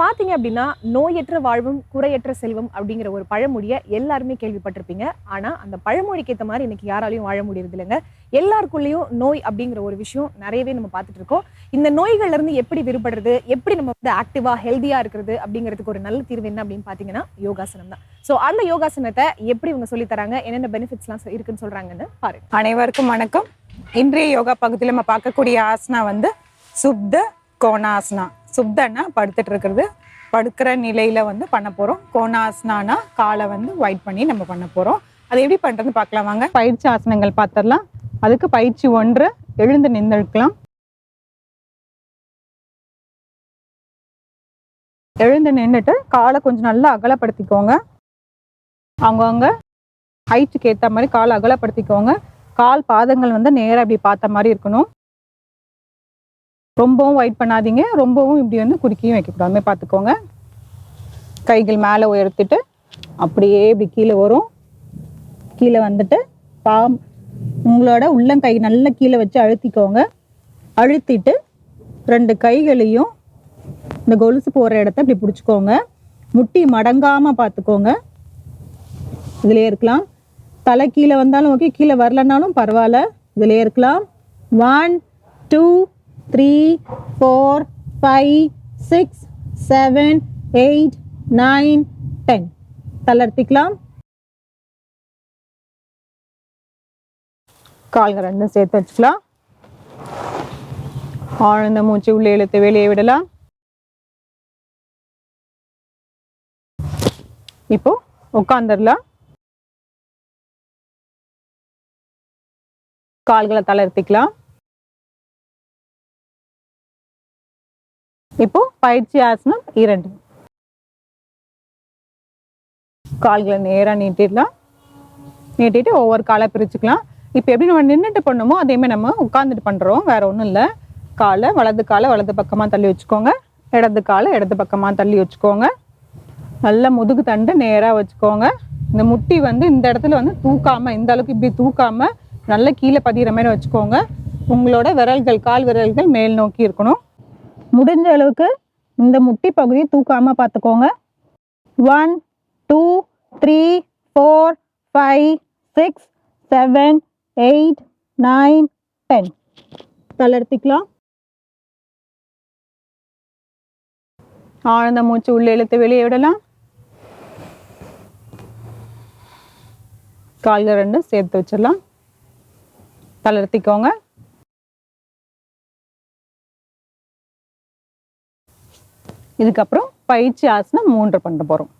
பார்த்தீங்க பாத்தீங்க அப்படின்னா நோயற்ற வாழ்வும் குறையற்ற செல்வம் அப்படிங்கிற ஒரு பழமொழியை எல்லாருமே கேள்விப்பட்டிருப்பீங்க. ஆனா அந்த பழமொழிக்கு ஏற்ற மாதிரி இன்னைக்கு யாராலையும் வாழ முடியறது இல்லைங்க. எல்லாருக்குள்ளேயும் நோய் அப்படிங்கிற ஒரு விஷயம் நிறையவே நம்ம பார்த்துட்டு இருக்கோம். இந்த நோய்கள்ல இருந்து எப்படி விடுபடுறது எப்படி நம்ம வந்து ஆக்டிவா ஹெல்தியா இருக்கிறது அப்படிங்கிறதுக்கு ஒரு நல்ல தீர்வு என்ன அப்படின்னு பார்த்தீங்கன்னா யோகாசனம் தான். ஸோ அந்த யோகாசனத்தை எப்படி இவங்க சொல்லி தராங்க என்னென்ன பெனிஃபிட்ஸ்லாம் இருக்குன்னு சொல்றாங்கன்னு பாருங்க. அனைவருக்கும் வணக்கம். இன்றைய யோகா பகுதியில் நம்ம பார்க்கக்கூடிய ஆசனா வந்து சுப்த கோணாசனா. சுப்தன்னா படுத்துட்டு இருக்கிறது. படுக்கிற நிலையில வந்து பண்ண போறோம். கோணாசனானா காலை வந்து ஒயிட் பண்ணி நம்ம பண்ண போறோம். அது எப்படி பண்ணுறது பார்க்கலாம் வாங்க. பயிற்சி ஆசனங்கள் பார்த்துடலாம். அதுக்கு பயிற்சி ஒன்று எழுந்து நின்றுக்கலாம் எழுந்து நின்றுட்டு காலை கொஞ்சம் நல்லா அகலப்படுத்திக்கோங்க. அவங்கவுங்க ஹைட்டுக்கு ஏற்ற மாதிரி காலை அகலப்படுத்திக்கோங்க. கால் பாதங்கள் வந்து நேராக இப்படி பார்த்த மாதிரி இருக்கணும். ரொம்பவும் ஒயிட் பண்ணாதீங்க. ரொம்பவும் இப்படி வந்து குறுக்கியும் வைக்கக்கூடாது. பார்த்துக்கோங்க. கைகள் மேலே உயர்த்திட்டு அப்படியே இப்படி கீழே வரும். கீழே வந்துட்டு பாம் உங்களோட உள்ளங்கை நல்லா கீழே வச்சு அழுத்திக்கோங்க. அழுத்திட்டு ரெண்டு கைகளையும் இந்த கொலுசு போகிற இடத்த இப்படி பிடிச்சிக்கோங்க. முட்டி மடங்காமல் பார்த்துக்கோங்க. இதிலே இருக்கலாம். தலை கீழே வந்தாலும் ஓகே கீழே வரலனாலும் பரவாயில்ல. இதிலே இருக்கலாம். One two three four five six seven eight nine ten தளர்த்திக்கலாம். கால்கள் ரெண்டும் சேர்த்து வச்சுக்கலாம். ஆழ்ந்த மூச்சு உள்ளே இழுத்து வெளியே விடலாம். இப்போ உட்காந்துடலாம் கால்களை தளர்த்திக்கலாம். இப்போ பயிற்சி ஆசனம் இரண்டு. கால்களை நேரா நீட்டிடலாம். நீட்டிட்டு ஒவ்வொரு காலை பிரிச்சுக்கலாம். இப்போ எப்படி நம்ம நின்றுட்டு பண்ணுமோ அதே மாதிரி நம்ம உட்காந்துட்டு பண்ணுறோம் வேற ஒன்றும் இல்லை. காலை வலது காலை வலது பக்கமாக தள்ளி வச்சுக்கோங்க. இடது காலை இடது பக்கமாக தள்ளி வச்சுக்கோங்க. நல்ல முதுகு தண்டு நேராக வச்சுக்கோங்க. இந்த முட்டி வந்து இந்த இடத்துல வந்து தூக்காமல் இந்த அளவுக்கு இப்படி தூக்காமல் நல்லா கீழே பதிகிற மாதிரி வச்சுக்கோங்க. உங்களோட விரல்கள் கால் விரல்கள் மேல் நோக்கி இருக்கணும். முடிஞ்ச அளவுக்கு இந்த முட்டி பகுதியை தூக்காமல் பார்த்துக்கோங்க. One two three four five six seven eight nine ten தளர்த்திக்கலாம் ஆழ்ந்த மூச்சு உள்ளே இழுத்து வெளியே விடலாம். கால்கள் ரெண்டும் சேர்த்து வச்சிடலாம். தளர்த்திக்கோங்க இதுக்கப்புறம் பயிற்சி ஆசனம் மூன்று பண்ண போகிறோம்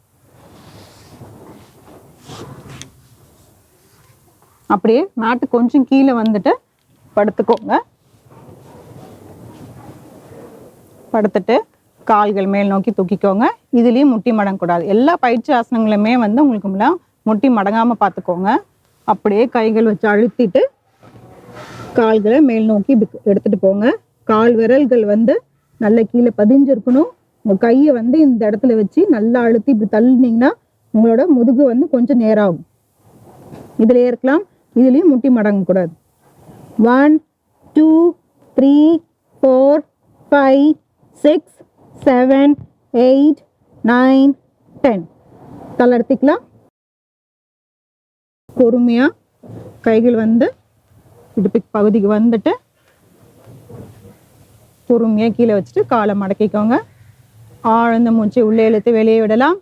அப்படியே மேட்டு கொஞ்சம் கீழே வந்துட்டு படுத்துக்கோங்க. படுத்துட்டு கால்கள் மேல் நோக்கி தூக்கிக்கோங்க. இதுலேயும் முட்டி மடங்கக்கூடாது. எல்லா பயிற்சி ஆசனங்களுமே வந்து உங்களுக்கு முட்டி மடங்காமல் பார்த்துக்கோங்க. அப்படியே கைகள் வச்சு அழுத்திட்டு கால்களை மேல் நோக்கி எடுத்துட்டு போங்க. கால் விரல்கள் வந்து நல்ல கீழே பதிஞ்சிருக்கணும். உங்க கையை வந்து இந்த இடத்துல வச்சு நல்லா அழுத்தி இப்படி தள்ளினீங்கன்னா உங்களோட முதுகு வந்து கொஞ்சம் நேராகும். இதுல இருக்கலாம் இதுலயும் முட்டி மடங்க கூடாது one two three four five six seven eight nine ten தளர்த்திக்கலாம் பொறுமையா கைகள் வந்து இடுப்பு பகுதிக்கு வந்துட்டு பொறுமையா கீழே வச்சுட்டு காலை மடக்கிக்கோங்க. ஆழ்ந்த மூச்சை உள்ளே இழுத்து வெளியே விடலாம்.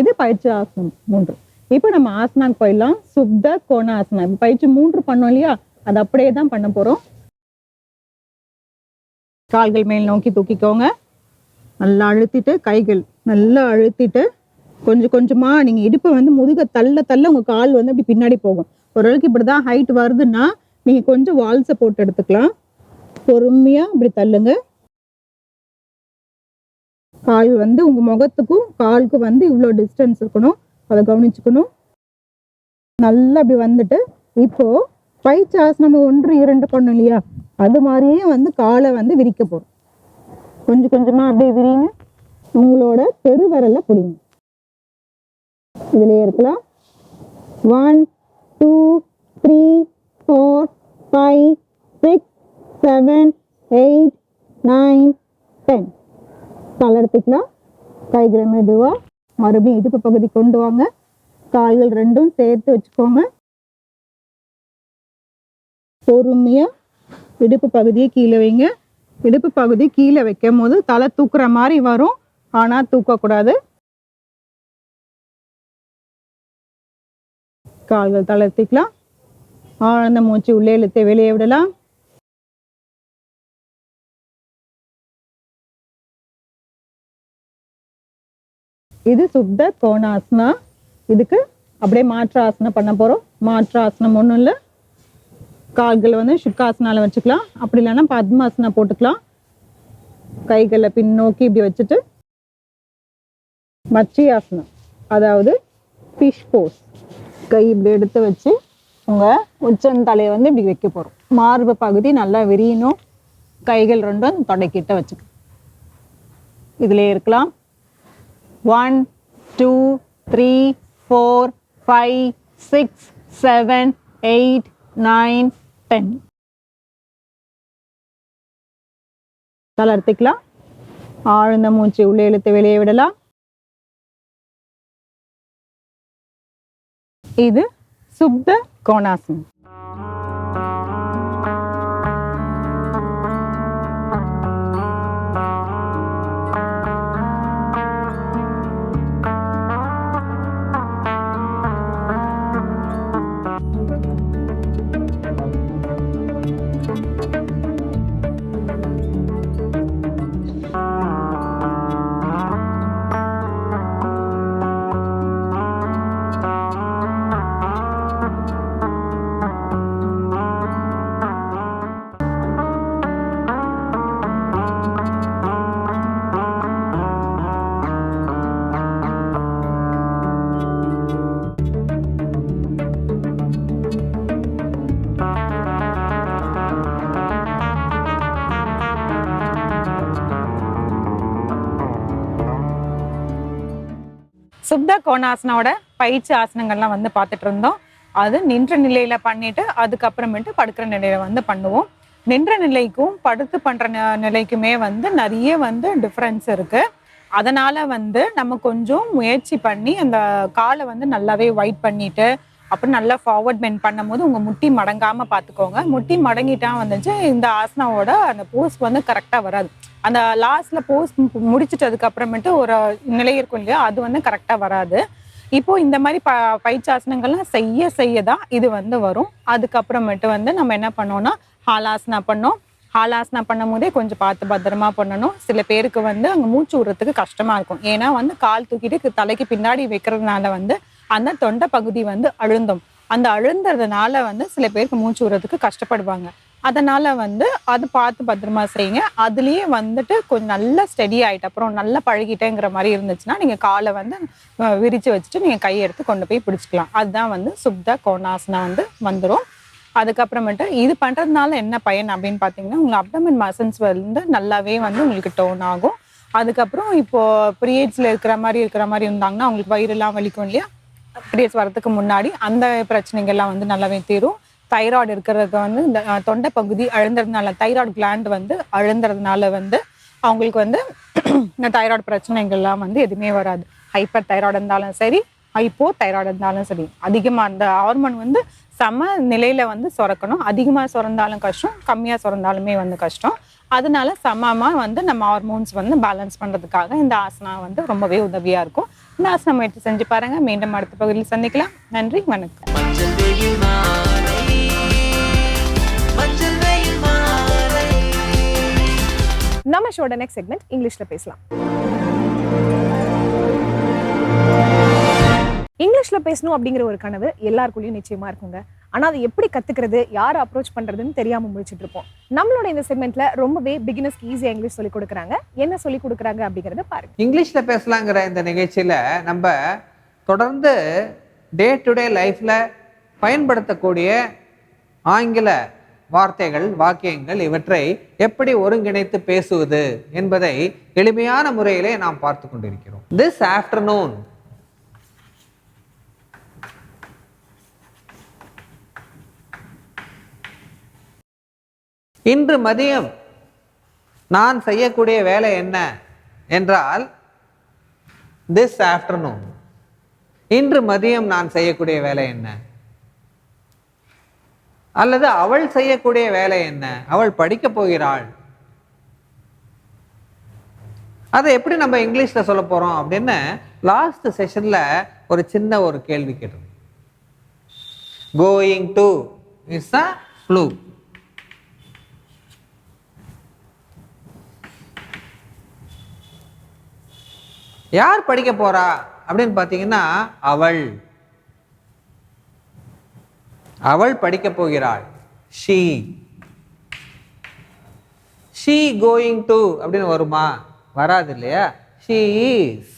இது பயிற்சி ஆசனம் மூன்று. இப்போ நம்ம ஆசனாக்கு போயிடலாம். சுப்த கோண ஆசனம். பயிற்சி மூன்று பண்ணோம் இல்லையா? அது அப்படியே தான் பண்ண போறோம். கால்கள் மேல் நோக்கி தூக்கிக்கோங்க. நல்லா அழுத்திட்டு கைகள் நல்லா அழுத்திட்டு கொஞ்சம் கொஞ்சமா நீங்க இடுப்பை வந்து முதுக தள்ள தள்ள உங்க கால் வந்து அப்படி பின்னாடி போகும். ஓரளவுக்கு இப்படிதான் ஹைட் வருதுன்னா நீங்க கொஞ்சம் வால்ஸை போட்டு எடுத்துக்கலாம். பொறுமையா இப்படி தள்ளுங்க. கால் வந்து உங்க முகத்துக்கும் காலுக்கும் வந்து இவ்வளோ டிஸ்டன்ஸ் இருக்கணும். அதை கவனிச்சுக்கணும். நல்லா அப்படி வந்துட்டு இப்போ பைச்சாஸ் நம்ம ஒன்று இரண்டு பண்ணோம் இல்லையா? அது மாதிரியே வந்து காலை வந்து விரிக்க போறோம். கொஞ்சம் கொஞ்சமா அப்படியே விரிங்க உங்களோட பெருவிரல்ல பிடிங்க. இதுலயே இருக்கலாம். One two three four five six seven eight nine ten தளர்த்திக்கலாம் கைகளை மெதுவாக மறுபடியும் இடுப்பு பகுதி கொண்டு வாங்க. கால்கள் ரெண்டும் சேர்த்து வச்சுக்கோங்க. பொறுமையாக இடுப்பு பகுதியை கீழே வைங்க. இடுப்பு பகுதி கீழே வைக்கும் போது தலை தூக்குற மாதிரி வரும். ஆனால் தூக்கக்கூடாது. கால்கள் தளர்த்திக்கலாம் ஆழ்ந்த மூச்சு உள்ளே இழுத்து வெளியே விடலாம். இது சுத்த கோணாசனா. இதுக்கு அப்படியே மாற்று ஆசனம் பண்ண போறோம். மாற்றாசனம் ஒன்றும் இல்லை. கால்களை வந்து சுக்காசனால வச்சுக்கலாம். அப்படி இல்லைன்னா பத்மாசனம் போட்டுக்கலாம். கைகளை பின்னோக்கி இப்படி வச்சுட்டு மச்சியாசனம் அதாவது ஃபிஷ் போஸ் கை இப்படி எடுத்து வச்சு உங்க உச்சந்தலையை வந்து இப்படி வைக்க போறோம். மார்பு பகுதி நல்லா விரியணும். கைகள் ரெண்டும் தொடக்கிட்ட வச்சுக்கணும் இதிலே இருக்கலாம். One two three four five six seven eight nine ten தளர்த்திக்கலாம் ஆழ்ந்த மூச்சு உள்ளே இழுத்து வெளியே விடலாம். இது சுப்த கோணாசனம். கோணாசனோட பயிற்சி ஆசனங்கள்லாம் வந்து பார்த்துட்டு இருந்தோம். அது நின்ற நிலையில பண்ணிட்டு அதுக்கப்புறமேட்டு படுக்கிற நிலையில வந்து பண்ணுவோம். நின்ற நிலைக்கும் படுத்து பண்ற நிலைக்குமே வந்து நிறைய வந்து டிஃப்ரென்ஸ் இருக்கு. அதனால வந்து நம்ம கொஞ்சம் முயற்சி பண்ணி அந்த காலை வந்து நல்லாவே ஒயிட் பண்ணிட்டு அப்புறம் நல்லா ஃபார்வர்ட் பெண்ட் பண்ணும்போது உங்க முட்டி மடங்காம பார்த்துக்கோங்க. முட்டி மடங்கிட்டா வந்துச்சு இந்த ஆசனாவோட அந்த போஸ் வந்து கரெக்டா வராது. அந்த லாஸ்ட்ல போஸ் முடிச்சிட்டதுக்கு அப்புறமேட்டு ஒரு நிலை இருக்கும் இல்லையா? அது வந்து கரெக்டா வராது. இப்போ இந்த மாதிரி ப பயிற்சாசனங்கள்லாம் செய்ய செய்ய தான் இது வந்து வரும். அதுக்கப்புறமேட்டு வந்து நம்ம என்ன பண்ணோம்னா ஹாலாசனா பண்ணோம். ஹாலாசனா பண்ணும் போதே கொஞ்சம் பார்த்து பத்திரமா பண்ணணும். சில பேருக்கு வந்து அங்கே மூச்சு விடுறதுக்கு கஷ்டமா இருக்கும். ஏன்னா வந்து கால் தூக்கிட்டு தலைக்கு பின்னாடி வைக்கிறதுனால வந்து அந்த தொண்டை பகுதி வந்து அழுந்தும். அந்த அழுந்ததுனால வந்து சில பேருக்கு மூச்சு விடுறதுக்கு கஷ்டப்படுவாங்க. அதனால் வந்து அது பார்த்து பத்திரமா செய்யுங்க. அதுலேயே வந்துட்டு கொஞ்சம் நல்லா ஸ்டெடி ஆகிட்டு அப்புறம் நல்லா பழகிட்டேங்கிற மாதிரி இருந்துச்சுன்னா நீங்கள் காலை வந்து விரித்து வச்சுட்டு நீங்கள் கையை எடுத்து கொண்டு போய் பிடிச்சிக்கலாம். அதுதான் வந்து சுப்த கோணாசனா வந்து வந்துடும் அதுக்கப்புறமேட்டு இது பண்ணுறதுனால என்ன பயன் அப்படின்னு பார்த்தீங்கன்னா உங்கள் அப்டமன் மசன்ஸ் வந்து நல்லாவே வந்து உங்களுக்கு டோன் ஆகும். அதுக்கப்புறம் இப்போது பீரியட்ஸில் இருக்கிற மாதிரி இருக்கிற மாதிரி இருந்தாங்கன்னா அவங்களுக்கு வயிறெல்லாம் வலிக்கும் இல்லையா? பீரியட்ஸ் வரதுக்கு முன்னாடி அந்த பிரச்சனைகள்லாம் வந்து நல்லாவே தீரும். தைராய்டு இருக்கிறது வந்து இந்த தொண்டை பகுதி அழுந்துறதுனால தைராய்டு கிளாண்ட் வந்து அழுந்துறதுனால வந்து அவங்களுக்கு வந்து இந்த தைராய்டு பிரச்சனைகள்லாம் வந்து எதுவுமே வராது. ஹைப்பர் தைராய்டு இருந்தாலும் சரி ஹைப்போ தைராய்டு இருந்தாலும் சரி. அதிகமாக அந்த ஹார்மோன் வந்து சம நிலையில் வந்து சுரக்கணும். அதிகமாக சுரந்தாலும் கஷ்டம் கம்மியாக சுரந்தாலுமே வந்து கஷ்டம். அதனால சமமாக வந்து நம்ம ஹார்மோன்ஸ் வந்து பேலன்ஸ் பண்ணுறதுக்காக இந்த ஆசனா வந்து ரொம்பவே உதவியாக இருக்கும். இந்த ஆசனம் முயற்சி செஞ்சு பாருங்கள் மீண்டும் அடுத்த பகுதியில் சந்திக்கலாம். நன்றி வணக்கம். ஷோட நெக்ஸ்ட் செக்மெண்ட் இங்கிலீஷில் பேசலாம். இங்கிலீஷில் பேசணும் அப்படிங்கிற ஒரு கனவு எல்லாருக்குள்ளேயும் நிச்சயமா இருக்குங்க. ஆனால் அதை எப்படி கத்துக்கிறது யாரை அப்ரோச் பண்ணுறதுன்னு தெரியாம முடிச்சிட்டு இருப்போம். நம்மளோட இந்த செக்மெண்ட்ல ரொம்பவே பிகினர்ஸ்க்கு ஈஸியா இங்கிலீஷ் சொல்லி கொடுக்குறாங்க. என்ன சொல்லி கொடுக்குறாங்க அப்படிங்கிறத பாருங்க. இங்கிலீஷ்ல பேசலாங்கிற இந்த நிகழ்ச்சியில நம்ம தொடர்ந்து டே டு டே லைஃப்பில் பயன்படுத்தக்கூடிய ஆங்கில வார்த்தைகள் வாக்கியங்கள் இவற்றை எப்படி ஒருங்கிணைத்து பேசுவது என்பதை எளிமையான முறையிலே நாம் பார்த்து கொண்டிருக்கிறோம். திஸ் ஆஃப்டர்நூன் இன்று மதியம் நான் செய்யக்கூடிய வேலை என்ன என்றால் திஸ் ஆஃப்டர்நூன் இன்று மதியம் நான் செய்யக்கூடிய வேலை என்ன? அல்லது அவள் செய்யக்கூடிய வேலை என்ன? அவள் படிக்க போகிறாள். அதை எப்படி நம்ம இங்கிலீஷில் சொல்ல போகிறோம் அப்படின்னு லாஸ்ட் செஷனில் ஒரு சின்ன ஒரு கேள்வி கேட்டோம். Going to is a flu யார் படிக்க போறா அப்படின்னு பார்த்தீங்கன்னா அவள். அவள் படிக்க போகிறாள் ஷீ ஷீ கோயிங் டு அப்படின்னு வருமா வராது இல்லையா she is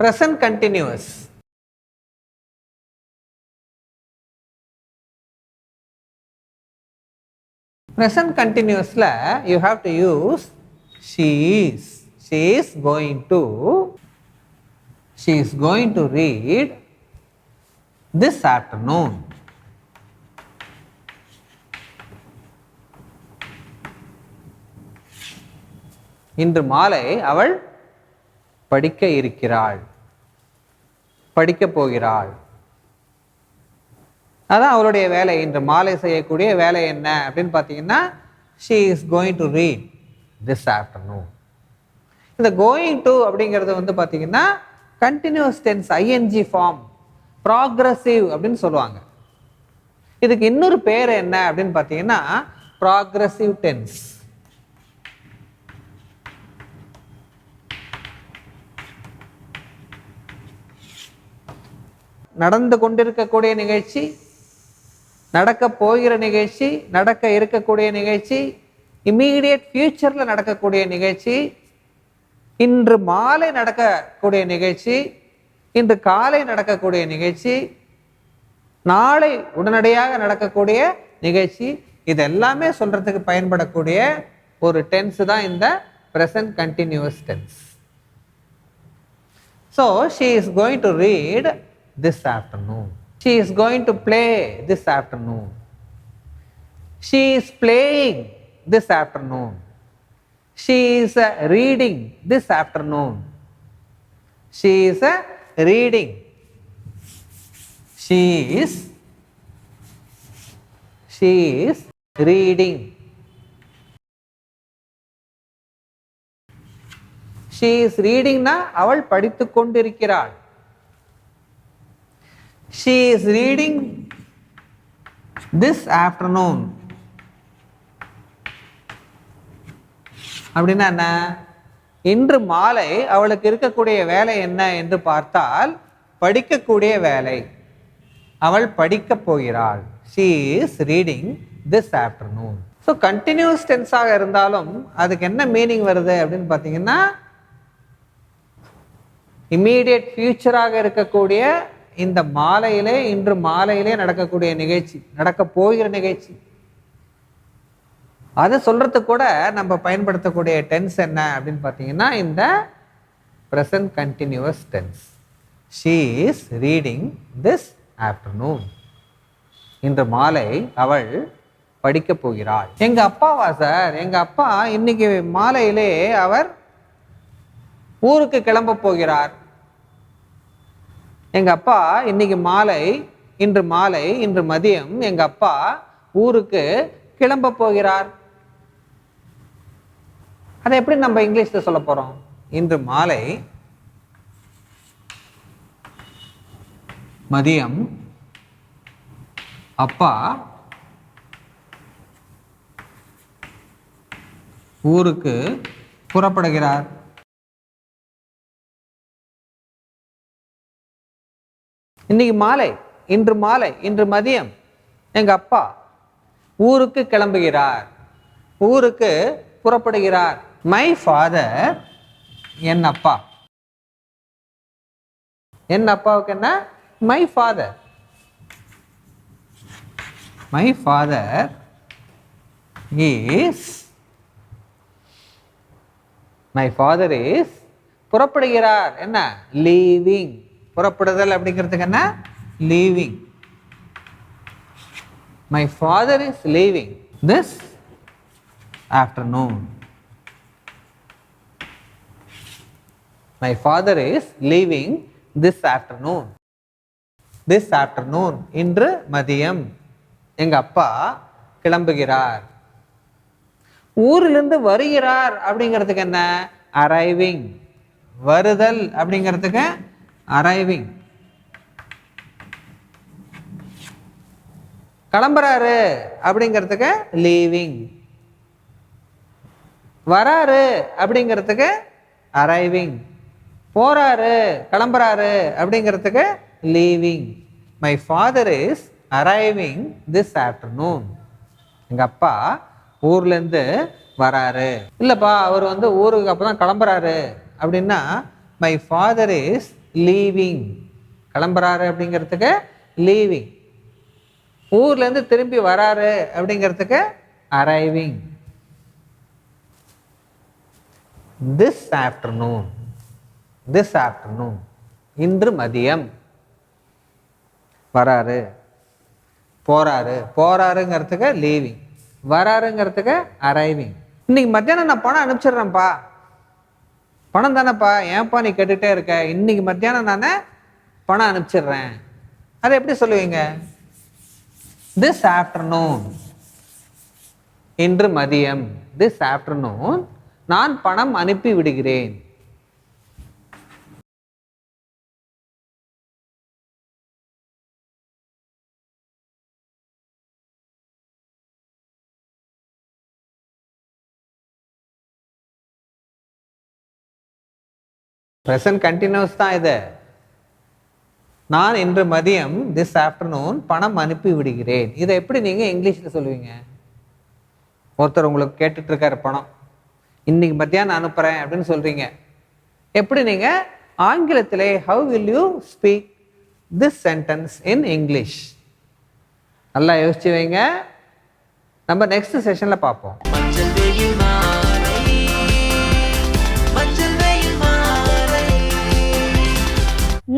present continuous present கண்டினியூஸில் you have to use she's she is going to she is going to read this afternoon இன்று மாலை அவள் படிக்க இருக்கிறாள் படிக்க போகிறாள். அதான் அவளுடைய வேலை. இன்று மாலை செய்யக்கூடிய வேலை என்ன அப்படின்னு பார்த்தீங்கன்னா she is going to read this afternoon இந்த கோயிங் டு அப்படிங்கிறது வந்து பார்த்தீங்கன்னா continuous tense ING form progressive அப்படின்னு சொல்லுவாங்க. இதுக்கு இன்னொரு பேர் என்ன அப்படின்னு பார்த்தீங்கன்னா ப்ராக்ரஸிவ் டென்ஸ் நடந்து கொண்டிருக்கக்கூடிய நிகழ்ச்சி நடக்க போகிற நிகழ்ச்சி நடக்க இருக்கக்கூடிய நிகழ்ச்சி இம்மீடியட் ஃபியூச்சரில் நடக்கக்கூடிய நிகழ்ச்சி இன்று மாலை நடக்கக்கூடிய நிகழ்ச்சி இன்று காலை நடக்கக்கூடிய நிகழ்ச்சி நாளை உடனடியாக நடக்கக்கூடிய நிகழ்ச்சி இதெல்லாமே சொல்கிறதுக்கு பயன்படக்கூடிய ஒரு டென்ஸ் தான் இந்த present continuous tense so she is going to read this afternoon she is going to play this afternoon she is playing this afternoon she is reading this afternoon she is reading. She is she is reading. she is readingனா அவள் படித்துக் கொண்டிருக்கிறாள் she is reading this afternoon அப்படின்னா என்ன இன்று மாலை அவளுக்கு இருக்கக்கூடிய வேலை என்ன என்று பார்த்தால் படிக்கக்கூடிய வேலை. அவள் படிக்கப் போகிறாள். She is reading this afternoon so continuous டென்ஸாக இருந்தாலும் அதுக்கு என்ன மீனிங் வருது அப்படின்னு பார்த்தீங்கன்னா இம்மீடியட் ஃபியூச்சராக இருக்கக்கூடிய இந்த மாலையிலே இன்று மாலையிலே நடக்கக்கூடிய நிகழ்ச்சி நடக்க போகிற நிகழ்ச்சி. அதை சொல்கிறதுக்கு கூட நம்ம பயன்படுத்தக்கூடிய டென்ஸ் என்ன அப்படின்னு பார்த்தீங்கன்னா இந்த present continuous tense she is reading this afternoon இன்று மாலை அவள் படிக்க போகிறாள். எங்கள் அப்பாவா சார் எங்கள் அப்பா இன்னைக்கு மாலையிலே அவர் ஊருக்கு கிளம்ப போகிறார். எங்கள் அப்பா இன்னைக்கு மாலை இன்று மாலை இன்று மதியம் எங்கள் அப்பா ஊருக்கு கிளம்ப போகிறார். அதை எப்படி நம்ம இங்கிலீஷில் சொல்ல போறோம்? இன்று மாலை மதியம் அப்பா ஊருக்கு புறப்படுகிறார். இன்னைக்கு மாலை இன்று மாலை இன்று மதியம் எங்க அப்பா ஊருக்கு கிளம்புகிறார். ஊருக்கு புறப்படுகிறார். மை ஃபாதர் என் அப்பா. என் அப்பாவுக்கு என்ன? My father my father is my father is புறப்படுகிறார். என்ன? லீவிங் புறப்படுதல் அப்படிங்கிறதுக்கு என்ன? Leaving my father is leaving this afternoon my father is leaving this afternoon this afternoon இன்று மதியம். எங்கள் அப்பா கிளம்புகிறார். ஊரிலிருந்து வருகிறார் அப்படிங்கிறதுக்கு என்ன? அரைவிங் வருதல் அப்படிங்கிறதுக்கு அரைவிங் கிளம்புறாரு அப்படிங்கிறதுக்கு லீவிங் வராரு அப்படிங்கிறதுக்கு அரைவிங் போறாரு கிளம்புறாரு அப்படிங்கிறதுக்கு leaving my father is arriving this afternoon எங்க அப்பா ஊர்லேருந்து வராரு. இல்லைப்பா அவர் வந்து ஊருக்கு அப்போ தான் கிளம்புறாரு. அப்படின்னா மை ஃபாதர் இஸ் லீவிங் கிளம்புறாரு அப்படிங்கிறதுக்கு லீவிங் ஊர்லேருந்து திரும்பி வராரு அப்படிங்கிறதுக்கு arriving this afternoon this afternoon இன்று மதியம். வராரு. போறாரு. போறாருங்கிறதுக்கு லீவிங் வராருங்கிறதுக்கு அரைவிங் இன்னைக்கு மத்தியானம் நான் பணம் அனுப்பிச்சிடுறேன்ப்பா. பணம் தானேப்பா. ஏன்ப்பா நீ கேட்டுகிட்டே இருக்க? இன்னைக்கு மத்தியானம் நான் பணம் அனுப்பிச்சிடுறேன். அதை எப்படி சொல்லுவீங்க? திஸ் ஆஃப்டர்நூன் இன்று மதியம். திஸ் ஆஃப்டர்நூன் நான் பணம் அனுப்பி விடுகிறேன். ப்ரெசன்ட் கண்டினியூஸ் தான் இது. நான் இன்று மதியம் திஸ் ஆஃப்டர்நூன் பணம் அனுப்பி விடுகிறேன். இதை எப்படி நீங்கள் இங்கிலீஷில் சொல்லுவீங்க? ஒருத்தர் உங்களுக்கு கேட்டுட்ருக்காரு பணம். இன்னைக்கு மத்தியானம் அனுப்புகிறேன் அப்படின்னு சொல்கிறீங்க எப்படி நீங்கள் ஆங்கிலத்திலே how will you speak this sentence in English நல்லா யோசிச்சு வைங்க. நம்ம நெக்ஸ்ட் செஷனில் பார்ப்போம்.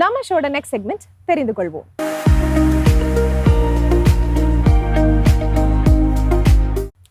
நம்ம ஷோட நெக்ஸ்ட் செக்மெண்ட் தெரிந்து கொள்வோம்.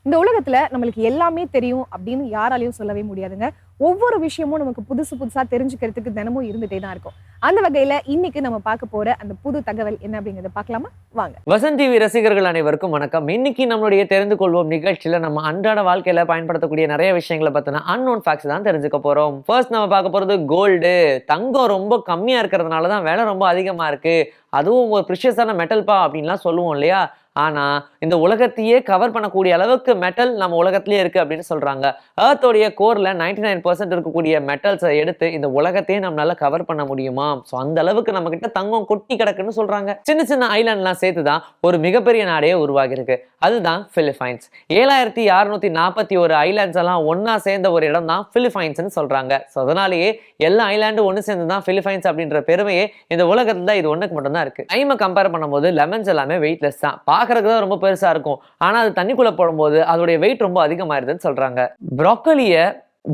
இந்த உலகத்துல நம்மளுக்கு எல்லாமே தெரியும் அப்படின்னு யாராலையும் சொல்லவே முடியாதுங்க. ஒவ்வொரு விஷயமும் நமக்கு புதுசு புதுசாக தெரிஞ்சுக்கிறதுக்கு தினமும் இருந்துகிட்டே தான் இருக்கும். அந்த வகையில் இன்னைக்கு நம்ம பார்க்க போற அந்த புது தகவல் என்ன அப்படிங்கிறத பார்க்கலாமா? வாங்க. வசந்த் டிவி ரசிகர்கள் அனைவருக்கும் வணக்கம். இன்னைக்கு நம்மளுடைய தெரிந்து கொள்வோம் நிகழ்ச்சியில் நம்ம அன்றாட வாழ்க்கையில் பயன்படுத்தக்கூடிய நிறைய விஷயங்களை பத்தின அன்னோன் ஃபேக்ட்ஸ் தான் தெரிஞ்சுக்க போகிறோம் ஃபர்ஸ்ட் நம்ம பார்க்க போகிறது கோல்டு தங்கம் ரொம்ப கம்மியாக இருக்கிறதுனால தான் விலை ரொம்ப அதிகமாக இருக்குது அதுவும் ஒரு ப்ரிஷியஸான மெட்டல்பா அப்படின்லாம் சொல்லுவோம் இல்லையா? ஆனா இந்த உலகத்தையே கவர் பண்ணக்கூடிய அளவுக்கு மெட்டல் நம்ம உலகத்திலேயே இருக்கு அப்படின்னு சொல்றாங்க. ஏர்த்தோடைய கோர்ல நைன்டி நைன் பர்சன்ட் இருக்கக்கூடிய மெட்டல்ஸை எடுத்து இந்த உலகத்தையே நம்மளால கவர் பண்ண முடியுமா? ஸோ அந்த அளவுக்கு நம்ம கிட்ட தங்கம் கொட்டி கிடக்குன்னு சொல்றாங்க. சின்ன சின்ன ஐலாண்ட்லாம் சேர்த்து தான் ஒரு மிகப்பெரிய நாடே உருவாகியிருக்கு. அதுதான் பிலிப்பைன்ஸ் ஏழாயிரத்தி அறுநூத்தி நாற்பத்தி ஒரு ஐலாண்ட்ஸ் எல்லாம் ஒன்றா சேர்ந்த ஒரு இடம் தான் பிலிப்பைன்ஸ்னு சொல்றாங்க. ஸோ அதனாலேயே எல்லா ஐலாண்டும் ஒன்று சேர்ந்து தான் பிலிப்பைன்ஸ் அப்படின்ற பெருமையே இந்த உலகத்துல இது ஒண்ணுக்கு மட்டும்தான் இருக்கு. டைமை கம்பேர் பண்ணும்போது லெமன்ஸ் எல்லாமே வெயிட்லெஸ் தான். பார்க்கறதுக்கு தான் ரொம்ப பெருசாக இருக்கும். ஆனால் அது தண்ணிக்குள்ளே போடும்போது அதோடைய வெயிட் ரொம்ப அதிகமாயிருதுன்னு சொல்கிறாங்க ப்ராக்கலியை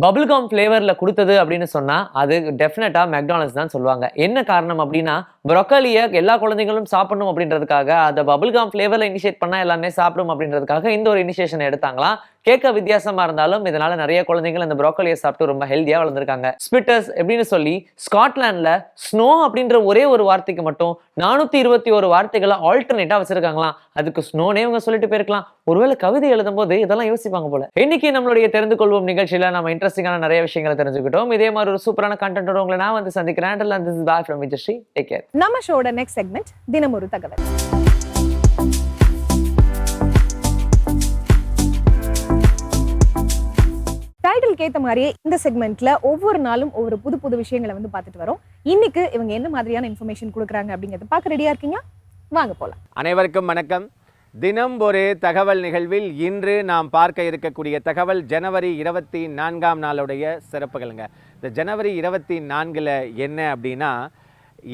பபுள்காம் ஃப்ளேவரில் கொடுத்தது அப்படின்னு சொன்னால் அது டெஃபினட்டாக மெக்டானல்ஸ் தான் சொல்லுவாங்க. என்ன காரணம் அப்படின்னா ப்ரொக்கலியை எல்லா குழந்தைங்களும் சாப்பிடணும் அப்படின்றதுக்காக அதை பபிள்காம் ஃப்ளேவரில் இனிஷியேட் பண்ணால் எல்லாமே சாப்பிடும் அப்படின்றதுக்காக இந்த ஒரு இனிஷியேஷன் எடுத்தாங்களாம். கேட்க வித்தியாசமா இருந்தாலும் இதனால நிறைய குழந்தைகள் இந்த ப்ரோக்கலியை சாப்பிட்டு ரொம்ப ஹெல்த்தியாக வளர்ந்துருக்காங்க. ஸ்பிட்டர்ஸ் எப்படின்னு சொல்லி ஸ்காட்லாண்ட்ல ஸ்னோ அப்படின்ற ஒரே ஒரு வார்த்தைக்கு மட்டும் நானூத்தி இருபத்தி ஒரு வார்த்தைகளை ஆல்டர்னேட்டா வச்சிருக்காங்களாம். அதுக்கு ஸ்னோனே இவங்க சொல்லிட்டு போயிருக்கலாம். ஒருவேளை கவிதை எழுதும் போது இதெல்லாம் யோசிப்பாங்க போல. இன்னைக்கு நம்மளுடைய தெரிந்து கொள்வோம் நிகழ்ச்சியில நம்ம இன்ட்ரெஸ்டிங்கான நிறைய விஷயங்களை தெரிஞ்சுக்கிட்டோம். இதே மாதிரி ஒரு சூப்பரான கண்டென்ட்டோட உங்களை நான் வந்து சந்திக்கிறேன். டேக் கேர் நம்ம ஷோட நெக்ஸ்ட் செக்மெண்ட் தினமொரு தகவல். டைட்டிலுக்கு ஏற்ற மாதிரியே இந்த செக்மெண்ட்ல ஒவ்வொரு நாளும் ஒவ்வொரு புது புது விஷயங்களை வந்து பார்த்துட்டு வரோம். இன்னைக்கு இவங்க என்ன மாதிரியான இன்ஃபர்மேஷன் கொடுக்குறாங்க அப்படிங்கறத பார்க்க ரெடியா இருக்கீங்களா? வாங்க போலாம். அனைவருக்கும் வணக்கம். தினம் ஒரு தகவல் நிகழ்வில் இன்று நாம் பார்க்க இருக்கக்கூடிய தகவல் ஜனவரி இருபத்தி நான்காம் நாளுடைய சிறப்புகளுங்க. இந்த ஜனவரி இருபத்தி நான்கில் என்ன அப்படின்னா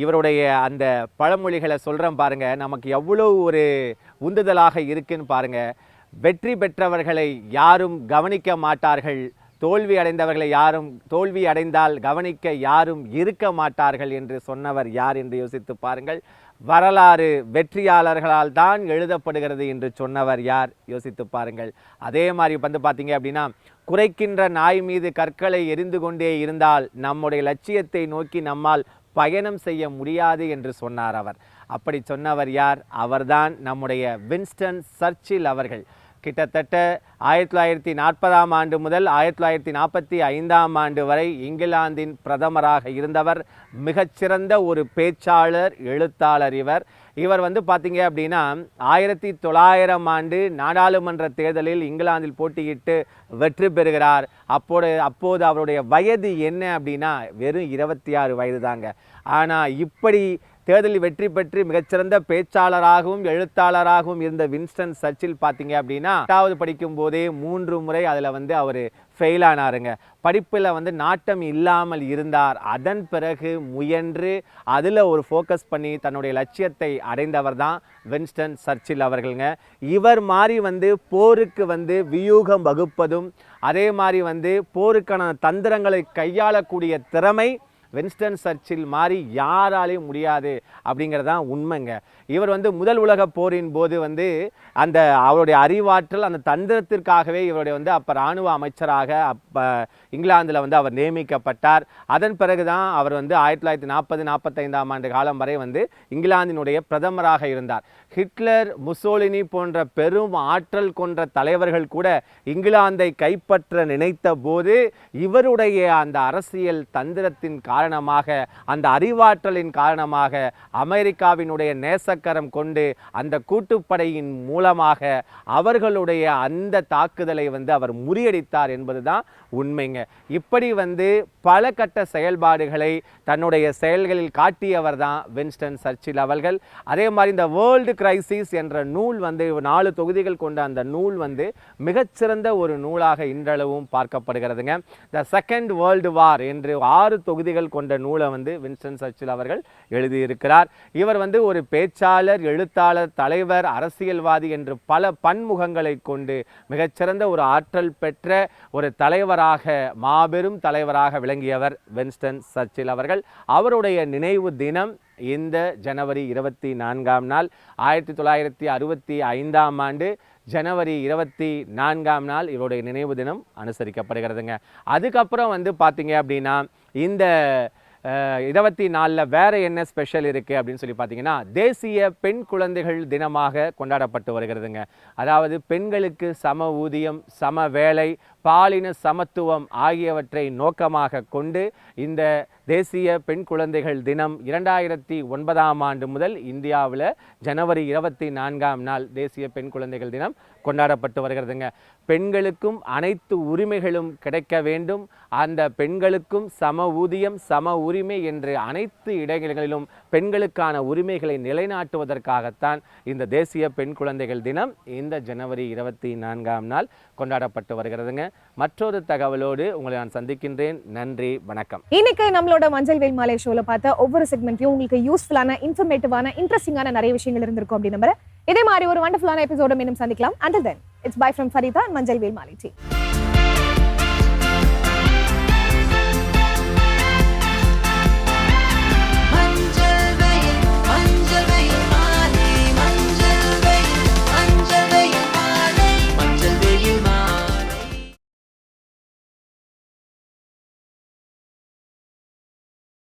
இவருடைய அந்த பழமொழிகளை சொல்கிறேன் பாருங்கள் நமக்கு எவ்வளோ ஒரு உந்துதலாக இருக்குன்னு பாருங்கள் வெற்றி பெற்றவர்களை யாரும் கவனிக்க மாட்டார்கள். தோல்வி அடைந்தவர்களை யாரும் தோல்வி அடைந்தால் கவனிக்க யாரும் இருக்க மாட்டார்கள் என்று சொன்னவர் யார் என்று யோசித்து பாருங்கள். வரலாறு வெற்றியாளர்களால் தான் எழுதப்படுகிறது என்று சொன்னவர் யார் யோசித்து பாருங்கள். அதே மாதிரி வந்து பார்த்தீங்க அப்படின்னா குறைக்கின்ற நாய் மீது கற்களை எரிந்து கொண்டே இருந்தால் நம்முடைய லட்சியத்தை நோக்கி நம்மால் பயணம் செய்ய முடியாது என்று சொன்னார் அவர். அப்படி சொன்னவர் யார்? அவர்தான் நம்முடைய வின்ஸ்டன் சர்ச்சில் அவர்கள். கிட்டத்தட்ட ஆயிரத்தி தொள்ளாயிரத்தி நாற்பதாம் ஆண்டு முதல் ஆயிரத்தி தொள்ளாயிரத்தி நாற்பத்தி ஐந்தாம் ஆண்டு வரை இங்கிலாந்தின் பிரதமராக இருந்தவர் மிகச்சிறந்த ஒரு பேச்சாளர் எழுத்தாளர் இவர். இவர் வந்து பார்த்தீங்க அப்படின்னா ஆயிரத்தி தொள்ளாயிரம் ஆண்டு நாடாளுமன்ற தேர்தலில் இங்கிலாந்தில் போட்டியிட்டு வெற்றி பெறுகிறார். அப்போது அப்போது அவருடைய வயது என்ன அப்படின்னா வெறும் இருபத்தி ஆறு வயது தாங்க ஆனால் இப்படி தேர்தலில் வெற்றி பெற்று மிகச்சிறந்த பேச்சாளராகவும் எழுத்தாளராகவும் இருந்த வின்ஸ்டன் சர்ச்சில் பார்த்தீங்க அப்படின்னா எட்டாவது படிக்கும் போதே மூன்று முறை அதில் வந்து அவர் ஃபெயில் ஆனாருங்க. படிப்பில் வந்து நாட்டம் இல்லாமல் இருந்தார். அதன் பிறகு முயன்று அதில் ஒரு ஃபோக்கஸ் பண்ணி தன்னுடைய லட்சியத்தை அடைந்தவர் தான் வின்ஸ்டன் சர்ச்சில் அவர்களுங்க. இவர் மாதிரி வந்து போருக்கு வந்து வியூகம் வகுப்பதும் அதே மாதிரி வந்து போருக்கான தந்திரங்களை கையாளக்கூடிய திறமை வின்ஸ்டன் சர்ச்சில் மாதிரி யாராலையும் முடியாது அப்படிங்கிறது தான் உண்மைங்க. இவர் வந்து முதல் உலக போரின் போது வந்து அந்த அவருடைய அறிவாற்றல் அந்த தந்திரத்திற்காகவே இவருடைய வந்து அப்போ இராணுவ அமைச்சராக அப்போ இங்கிலாந்தில் வந்து அவர் நியமிக்கப்பட்டார். அதன் பிறகு தான் அவர் வந்து ஆயிரத்தி தொள்ளாயிரத்தி நாற்பது நாற்பத்தைந்தாம் ஆண்டு காலம் வரை வந்து இங்கிலாந்தினுடைய பிரதமராக இருந்தார். ஹிட்லர் முசோலினி போன்ற பெரும் ஆற்றல் கொன்ற தலைவர்கள் கூட இங்கிலாந்தை கைப்பற்ற நினைத்த போது இவருடைய அந்த அரசியல் தந்திரத்தின் காரணமாக அந்த அறிவாற்றலின் காரணமாக அமெரிக்காவினுடைய நேச நேசக்கரம் கொண்டு அந்த கூட்டுப்படையின் மூலமாக அவர்களுடைய அந்த தாக்குதலை வந்து அவர் முறியடித்தார் என்பதுதான் உண்மைங்க. இப்படி வந்து பல கட்ட செயல்பாடுகளை தன்னுடைய செயல்களில் காட்டியவர் தான் வின்ஸ்டன் சர்ச்சில் அவர்கள். அதே மாதிரி இந்த வேர்ல்டு கிரைசிஸ் என்ற நூல் வந்து நாலு தொகுதிகள் கொண்ட அந்த நூல் வந்து மிகச்சிறந்த ஒரு நூலாக இன்றளவும் பார்க்கப்படுகிறதுங்க. த செகண்ட் வேர்ல்டு வார் என்று ஆறு தொகுதிகள் கொண்ட நூலை வந்து வின்ஸ்டன் சர்ச்சில் அவர்கள் எழுதியிருக்கிறார். இவர் வந்து ஒரு பேச்சாளர் எழுத்தாளர் தலைவர் அரசியல்வாதி என்று பல பன்முகங்களை கொண்டு மிகச்சிறந்த ஒரு ஆற்றல் பெற்ற ஒரு தலைவராக மாபெரும் தலைவராக விளங்கியவர் வின்ஸ்டன் சர்ச்சில் அவர்கள். அவருடைய நினைவு தினம் இந்த ஜனவரி இருபத்தி நான்காம் நாள் ஆயிரத்தி தொள்ளாயிரத்தி அறுபத்தி ஐந்தாம் ஆண்டு ஜனவரி இருபத்தி நான்காம் நாள் இவருடைய நினைவு தினம் அனுசரிக்கப்படுகிறதுங்க. அதுக்கப்புறம் வந்து பார்த்தீங்க அப்படின்னா இந்த இருபத்தி நாலில் வேற என்ன ஸ்பெஷல் இருக்குது அப்படின்னு சொல்லி பார்த்தீங்கன்னா தேசிய பெண் குழந்தைகள் தினமாக கொண்டாடப்பட்டு வருகிறதுங்க. அதாவது பெண்களுக்கு சம ஊதியம் சம வேலை பாலின சமத்துவம் ஆகியவற்றை நோக்கமாக கொண்டு இந்த தேசிய பெண் குழந்தைகள் தினம் இரண்டாயிரத்தி ஒன்பதாம் ஆண்டு முதல் இந்தியாவில் ஜனவரி இருபத்தி நான்காம் நாள் தேசிய பெண் குழந்தைகள் தினம் கொண்டாடப்பட்டு வருகிறதுங்க. பெண்களுக்கும் அனைத்து உரிமைகளும் கிடைக்க வேண்டும். அந்த பெண்களுக்கும் சம ஊதியம் சம உரிமை என்று அனைத்து இடங்களிலும் பெண்களுக்கான உரிமைகளை நிலைநாட்டுவதற்காகத்தான் இந்த தேசிய பெண் குழந்தைகள் தினம் இந்த ஜனவரி இருபத்தி நான்காம் நாள் கொண்டாடப்பட்டு வருகிறதுங்க. மற்றொரு தகவலோடு உங்களை நான் சந்திக்கின்றேன். நன்றி வணக்கம். இன்னைக்கு நம்மளோட மஞ்சள் வெயில் மாலை ஷோல பார்த்த ஒவ்வொரு செக்மெண்ட்லயும் உங்களுக்கு யூஸ்ஃபுல்லான இன்ஃபர்மேட்டிவான இன்ட்ரெஸ்டிங்கான நிறைய விஷயங்கள் இருந்திருக்கும் அப்படின்னு நம்புறேன். இதே மாதிரி ஒரு வண்டர்ஃபுல்லான எபிசோட மீண்டும் சந்திக்கலாம். Until then it's bye from Farida Manjal Vel Malai